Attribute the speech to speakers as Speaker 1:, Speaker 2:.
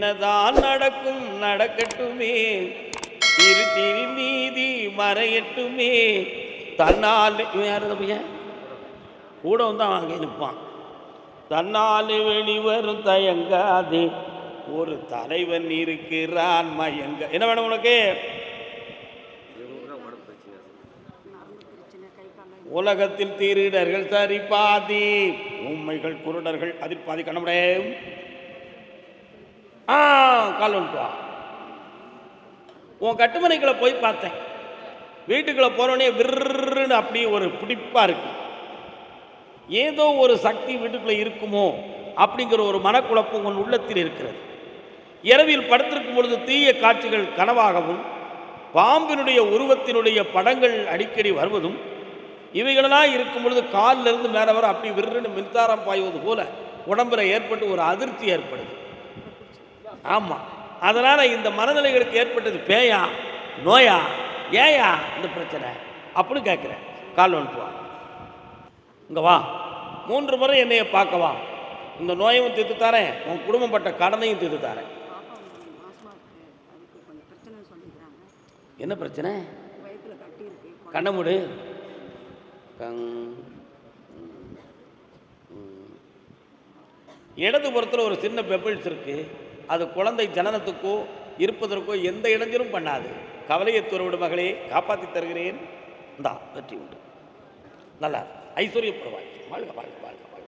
Speaker 1: என்னதான் நடக்கும் நடக்கட்டுமே. திரு திரு நீதி மறையட்டுமே. தன்னால் இவன் பையன்? கூட வந்து அவன் அங்கே நிற்பான். தன்னால் வெளிவரும் தயங்காது. ஒரு தலைவன் இருக்கிறான் மயங்க. என்ன வேணும் உனக்கு? உலகத்தில் திருடர்கள் சரி பாதி உண்மைகள் குருடர்கள் அதில் பாதி கண்ணமுடைய ஆ கால் வந்துட்டு வா உன் கட்டுமனைக்குள்ளே போய் பார்த்தேன். வீட்டுக்குள்ளே போனோடனே விருன்னு அப்படியே ஒரு பிடிப்பாக இருக்கு. ஏதோ ஒரு சக்தி வீட்டுக்குள்ளே இருக்குமோ அப்படிங்கிற ஒரு மனக்குழப்பம் உன் உள்ளத்தில் இருக்கிறது. இரவில் படுத்திருக்கும் பொழுது தீய காட்சிகள் கனவாகவும் பாம்பினுடைய உருவத்தினுடைய படங்கள் அடிக்கடி வருவதும் இவைகளெல்லாம் இருக்கும் பொழுது காலிலிருந்து மேலே வர அப்படி விருன்னு மின்சாரம் பாய்வது போல உடம்புல ஏற்பட்டு ஒரு அதிர்ச்சி ஏற்படுது. ஆமாம் அதனால் இந்த மனநிலைகளுக்கு ஏற்பட்டது பேயா நோயா ஏயா இந்த பிரச்சனை அப்படின்னு கேட்குறேன். கால் வந்துட்டு வா இங்கே வா. மூன்று முறை என்னைய பார்க்க வா. இந்த நோயையும் தீர்த்து தரேன் உன் குடும்பம் பட்ட கடனையும் தீர்த்து தரேன் என்ன பிரச்சனை?
Speaker 2: வயிற்றுல கட்டி இருக்கு
Speaker 1: இடது புறத்தில் ஒரு சின்ன பெப்பிள்ஸ் இருக்குது அது குழந்தை ஜனனத்துக்கோ இருப்பதற்கோ எந்த இடைஞ்சலும் பண்ணாது. கவலையை துறவிடு மகளே காப்பாற்றி தருகிறேன். தான் வெற்றி உண்டு. நல்லா ஐஸ்வர்யப்படுவாய் வாழ்க வாழ்க வாழ்க.